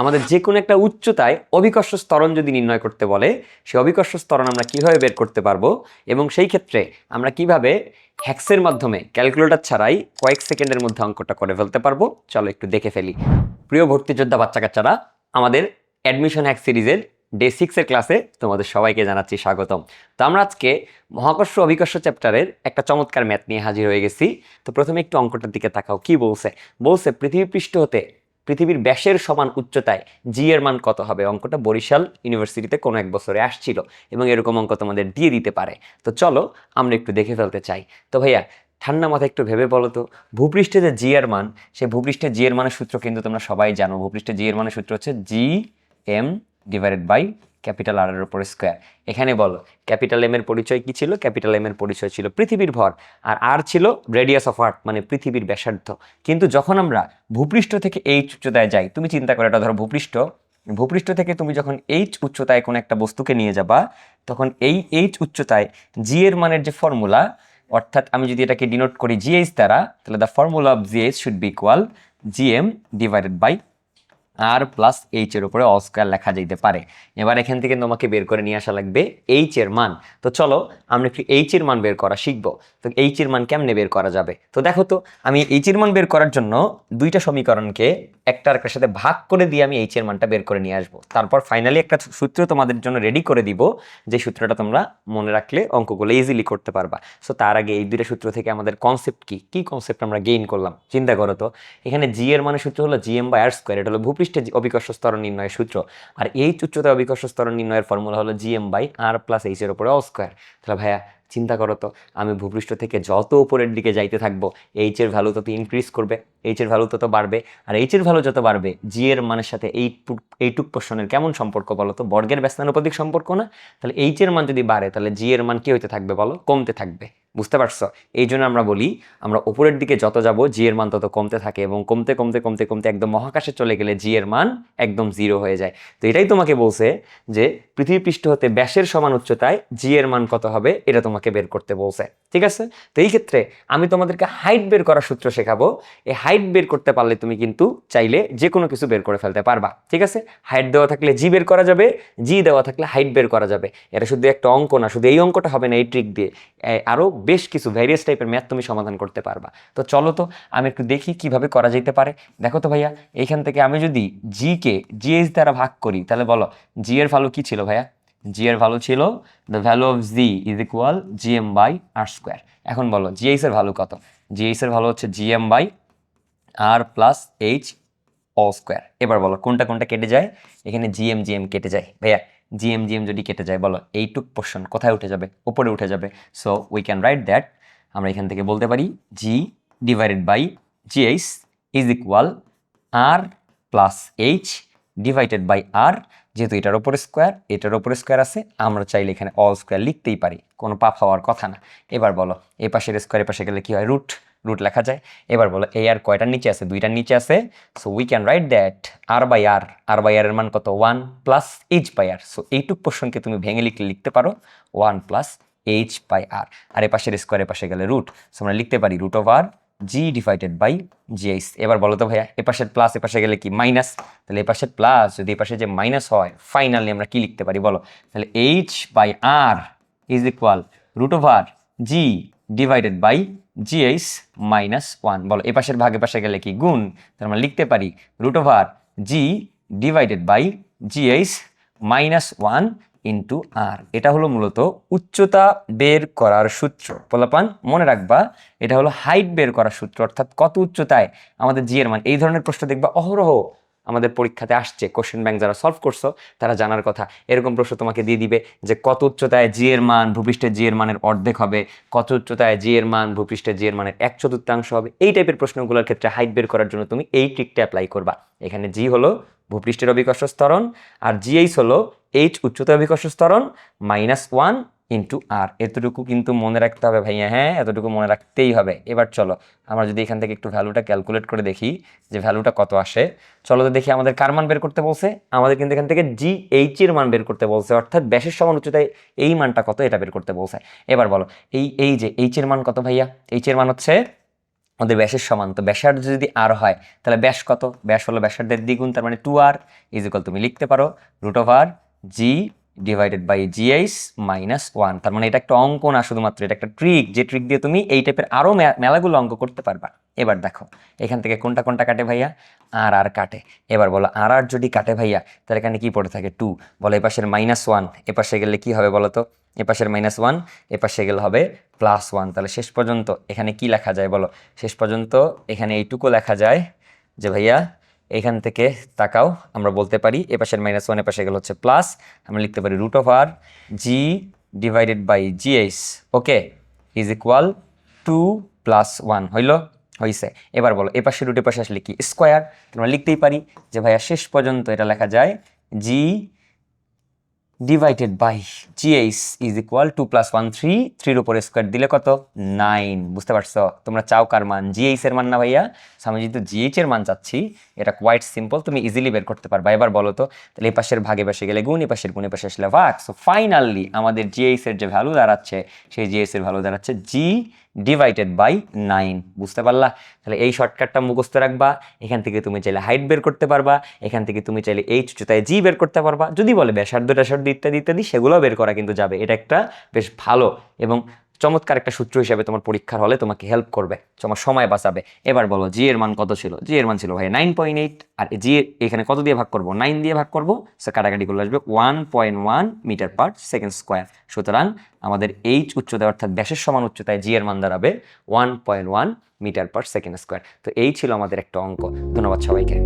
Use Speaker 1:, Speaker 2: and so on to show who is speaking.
Speaker 1: আমাদের যে কোনো একটা উচ্চতায় অভিকর্ষ স্তরণ যদি নির্ণয় করতে বলে, সেই অভিকর্ষ স্তরণ আমরা কীভাবে বের করতে পারব এবং সেই ক্ষেত্রে আমরা কীভাবে হ্যাক্সের মাধ্যমে ক্যালকুলেটর ছাড়াই কয়েক সেকেন্ডের মধ্যে অঙ্কটা করে ফেলতে পারব? চলো একটু দেখে ফেলি। প্রিয় ভর্তিযোদ্ধা বাচ্চা কাচ্চারা আমাদের অ্যাডমিশন হ্যাক সিরিজের ডে সিক্সের ক্লাসে তোমাদের সবাইকে জানাচ্ছি স্বাগতম। তো আমরা আজকে মহাকর্ষ অভিকর্ষ চ্যাপ্টারের একটা চমৎকার ম্যাথ নিয়ে হাজির হয়ে গেছি। তো প্রথমে একটু অঙ্কটার দিকে তাকাও। কি বলছে? বলছে, পৃথিবী পৃষ্ঠ হতে পৃথিবীর ব্যাসের সমান উচ্চতায় জি এর মান কত হবে? অঙ্কটা বরিশাল ইউনিভার্সিটিতে কোনো এক বছরে আসছিল এবং এরকম অঙ্ক তোমাদের দিয়ে দিতে পারে। তো চলো, আমরা একটু দেখে ফেলতে চাই। তো ভাইয়া, ঠান্ডা মাথায় একটু ভেবে বলো তো, ভূপৃষ্ঠে যে জি এর মান সেই ভূপৃষ্ঠে জি এর মানের সূত্র কিন্তু তোমরা সবাই জানো। ভূপৃষ্ঠে জি এর মানের সূত্র হচ্ছে G M divided by capital R এর উপর স্কোয়ার এখানে বলো ক্যাপিটাল এম এর পরিচয় কি ছিল? ক্যাপিটাল এম এর পরিচয় ছিল পৃথিবীর ভর, আর আর ছিল রেডিয়াস অফ আর্থ মানে পৃথিবীর ব্যাসার্ধ। কিন্তু যখন আমরা ভূপৃষ্ঠ থেকে এই উচ্চতায় যাই, তুমি চিন্তা করো এটা ধরো ভূপৃষ্ঠ ভূপৃষ্ঠ থেকে তুমি যখন এইচ উচ্চতায় কোনো একটা বস্তুকে নিয়ে যাবা, তখন এই এইচ উচ্চতায় জি এর মানের যে ফর্মুলা অর্থাৎ আমি যদি এটাকে ডিনোট করি জিএইচ দ্বারা, তাহলে the formula of GH should be equal GM divided by R plus H এর উপরে অস্কার লেখা যেতে পারে। এবার এখান থেকে তোমাকে বের করে নিয়ে আসা লাগবে এইচ এর মান। তো চলো, আমরা একটু এইচ এর মান বের করা শিখব। তো এইচ এর মান কেমনে বের করা যাবে? তো দেখো তো, আমি এইচ এর মান বের করার জন্য দুইটা সমীকরণকে একটা সাথে ভাগ করে দিয়ে আমি এইচ এর মানটা বের করে নিয়ে আসব। তারপর ফাইনালি একটা সূত্র তোমাদের জন্য রেডি করে দিব, যে সূত্রটা তোমরা মনে রাখলে অঙ্কগুলো ইজিলি করতে পারবা। সো তার আগে এই দুইটা সূত্র থেকে আমাদের কনসেপ্ট কি? কি কনসেপ্ট আমরা গেইন করলাম? চিন্তা করো তো। এখানে জি এর মানে সূত্র হলো G M by R square এটা হলো ভূপৃষ্ঠে যে অভিকর্ষ স্তরণ নির্ণয়ের সূত্র। আর এই উচ্চতা অবিকর্ষ স্তরণ নির্ণয়ের ফর্মুলা হলো GM by R plus H এর উপরে অ স্কোয়ার তাহলে ভাইয়া, চিন্তা করো তো, আমি ভূপৃষ্ঠ থেকে যত উপরের দিকে যাইতে থাকব এইচ এর ভ্যালু তত ইনক্রিজ করবে এইচ এর ভ্যালু তত বাড়বে, আর এইচ এর ভ্যালু যত বাড়বে জি এর মানের সাথে এই এইটুক পোর্শনের কেমন সম্পর্ক বলো তো? বর্গের ব্যস্তানুপাতিক সম্পর্ক না? তাহলে এইচ এর মান যদি বাড়ে, তাহলে জি এর মান কি হইতে থাকবে বলো? কমতে থাকবে। বুঝতে পারছ? এই জন্য আমরা বলি আমরা উপরের দিকে যত যাব জি এর মান তত কমতে থাকে এবং কমতে কমতে কমতে কমতে একদম মহাকাশে চলে গেলে জি এর মান একদম জিরো হয়ে যায়। তো এটাই তোমাকে বলছে যে পৃথিবী পৃষ্ঠ হতে ব্যাসের সমান উচ্চতায় জি এর মান কত হবে এটা তোমাকে বের করতে বলছে। ঠিক আছে? তো এই ক্ষেত্রে আমি তোমাদেরকে হাইট বের করার সূত্র শেখাবো। এই হাইট বের করতে পারলে তুমি কিন্তু চাইলে যে কোনো কিছু বের করে ফেলতে পারবা। ঠিক আছে? হাইট দেওয়া থাকলে জি বের করা যাবে জি দেওয়া থাকলে হাইট বের করা যাবে। এটা শুধু একটা অঙ্ক না শুধু এই অঙ্কটা হবে না এই ট্রিক দিয়ে। এ, আরও বেশ কিছু ভ্যারিয়াস টাইপের ম্যাথ তুমি সমাধান করতে পারবা। তো চলো তো, আমি একটু দেখি কীভাবে করা যেতে পারে। দেখো তো ভাইয়া, এইখান থেকে আমি যদি জি কে জিএস দ্বারা ভাগ করি, তাহলে বলো জি এর ভ্যালু কি ছিল ভাইয়া? জি এর ভ্যালু ছিল the value of G is equal G M by R square এখন বলো জিএইচ এর ভ্যালু কত? জিএইচ এর ভ্যালু হচ্ছে G M by R plus H O square এবার বলো, কোনটা কোনটা কেটে যায়? এখানে জিএম জিএম কেটে যায়। ভাইয়া জিএম জিএম যদি কেটে যায়, বলো, এইটুক পোর্শন কোথায় উঠে যাবে? উপরে উঠে যাবে। So we can write that আমরা এখান থেকে বলতে পারি G divided by GH is equal R plus H divided by R যেহেতু এটার ওপরে স্কোয়ার এটার ওপরে স্কোয়ার আছে, আমরা চাইলে এখানে অল স্কোয়ার লিখতেই পারি, কোনো পাপ হওয়ার কথা না। এবার বলো এই পাশের স্কোয়ার এ পাশে গেলে কী হয়? রুট রুট লেখা যায়। এবার বলো এ আর কয়টার নিচে আছে? দুইটার নিচে আছে। So we can write that R by R R by R এর মান কত? One plus H by R so এইটুক পোর্শনকে তুমি ভেঙে লিখলে লিখতে পারো। One plus H by R আর এ পাশের স্কোয়ার এ পাশে গেলে রুট সো আমরা লিখতে পারি root R G divided by GH এবার বলো তো ভাইয়া, এ পাশের প্লাস এ পাশে গেলে কি মাইনাস তাহলে এ পাশের প্লাস যদি এ পাশে যে মাইনাস হয় ফাইনালি আমরা কি লিখতে পারি বলো? তাহলে H by R is equal root R G divided by GH minus one বলো, এ পাশের ভাগে পাশে গেলে কি? গুণ। তাহলে আমরা লিখতে পারি root R G divided by GH minus one into R এটা হলো মূলত উচ্চতা বের করার সূত্র। পোলাপান, মনে রাখবা, এটা হলো হাইট বের করার সূত্র। অর্থাৎ কত উচ্চতায় আমাদের জি এর মান। এই ধরনের প্রশ্ন দেখবা অহরহ। আমাদের পরীক্ষাতে আসছে কোশ্চেন ব্যাংক যারা সলভ করছ, তারা জানার কথা। এরকম প্রশ্ন তোমাকে দিয়ে দিবে যে কত উচ্চতায় জি এর মান, ভূপৃষ্ঠের জি এর মানের অর্ধেক হবে, কত উচ্চতায় জি এর মান, ভূপৃষ্ঠের জি এর মানের এক চতুর্থাংশ হবে, এই টাইপের প্রশ্নগুলোর ক্ষেত্রে হাইট বের করার জন্য তুমি এই ট্রিকটা অ্যাপ্লাই করবা। এখানে জি হলো ভূপৃষ্ঠের অভিকর্ষ স্তরণ আর জিএইচ হলো এইচ উচ্চতা অভিকর্ষ স্তরণ মাইনাস ওয়ান ইন্টু আর এতটুকু কিন্তু মনে রাখতে হবে ভাইয়া হ্যাঁ এতটুকু মনে রাখতেই হবে। এবার চলো, আমরা যদি এখান থেকে একটু ভ্যালুটা ক্যালকুলেট করে দেখি যে ভ্যালুটা কত আসে। চলো তো দেখি আমাদের কার মান বের করতে বলছে। আমাদের কিন্তু এখান থেকে জি এইচ এর মান বের করতে বলছে, অর্থাৎ ব্যাসের সমান উচ্চতায় এই মানটা কত এটা বের করতে বলছে। এবার বলো, এই এই যে এইচ এর মান কত ভাইয়া? এইচ এর মান হচ্ছে ওদের ব্যাসের সমান, তো ব্যাসার্ধ যদি আর হয়, তাহলে ব্যাস কত? ব্যাস হলো ব্যাসার্ধের দ্বিগুণ, তার মানে টু আর ইজ তুমি লিখতে পারো root over G divided by GH minus one তার মানে এটা একটা অঙ্ক না শুধুমাত্র, এটা একটা ট্রিক যে ট্রিক দিয়ে তুমি এই টাইপের আরও মেলাগুলো অঙ্ক করতে পারবা। এবার দেখো, এখান থেকে কোনটা কোনটা কাটে ভাইয়া? আর আর কাটে। এবার বলো, আর আর যদি কাটে ভাইয়া, তাহলে এখানে কি পড়ে থাকে? টু বলো, এ পাশের মাইনাস ওয়ান এ পাশে গেলে কি হবে বলো তো? এ পাশের মাইনাস ওয়ান এ পাশে গেলে হবে প্লাস ওয়ান তাহলে শেষ পর্যন্ত এখানে কি লেখা যায় বলো? শেষ পর্যন্ত এখানে এইটুকু লেখা যায় যে ভাইয়া এখান থেকে তাকাও, আমরা বলতে পারি এ পাশের মাইনাস ওয়ান এ পাশে গেলে হচ্ছে প্লাস আমরা লিখতে পারি root of R G divided by GS okay is equal to plus one হইল হয়েছে এবার বলো, এ পাশে রুটের পাশে আসলে কি স্কোয়ার তোমরা লিখতেই পারি যে ভাইয়া শেষ পর্যন্ত এটা লেখা যায় G divided by GH is equal to plus one three থ্রির উপরে স্কোয়ার দিলে কত? নাইন বুঝতে পারছ? তোমরা চাও কার মান? জিএইচ এর মান না ভাইয়া? আমি যেহেতু জিএইচ এর মান চাচ্ছি, এটা কোয়াইট সিম্পল তুমি ইজিলি বের করতে পারবা। এবার বলো তো, তাহলে এই পাশের ভাগে পাশে গেলে গুণ, এই পাশের গুণে পাশে আসলে ভাগ। সো ফাইনালি আমাদের জিএইচ এর যে ভ্যালু দাঁড়াচ্ছে, সেই জিএইচ এর ভ্যালু দাঁড়াচ্ছে জি ডিভাইডেড বাই নাইন বুঝতে পারলা? তাহলে এই শর্টকাটটা মুখস্থ রাখবা, এখান থেকে তুমি চাইলে হাইট বের করতে পারবা, এখান থেকে তুমি চাইলে এইচ উচ্চতায় জি বের করতে পারবা। যদি বলে ব্যাসার্ধ ট্যাসার্ধ ইত্যাদি ইত্যাদি, সেগুলোও বের করা কিন্তু যাবে। এটা একটা বেশ ভালো এবং চমৎকার একটা সূত্র হিসাবে তোমার পরীক্ষার হলে তোমাকে হেল্প করবে। তোমার সময় বাঁচাবে। এবার বলো জি এর মান কত ছিল? জি এর মান ছিল ভাই নাইন পয়েন্ট এইট আর জি এখানে কত দিয়ে ভাগ করব? নাইন দিয়ে ভাগ করব সে কাটাকাটি করলে আসবে one point one metre per second square সুতরাং আমাদের এইচ উচ্চতায় অর্থাৎ ব্যাসের সমান উচ্চতায় জি এর মান দাঁড়াবে one point one metre per second square তো এই ছিল আমাদের একটা অঙ্ক। ধন্যবাদ সবাইকে।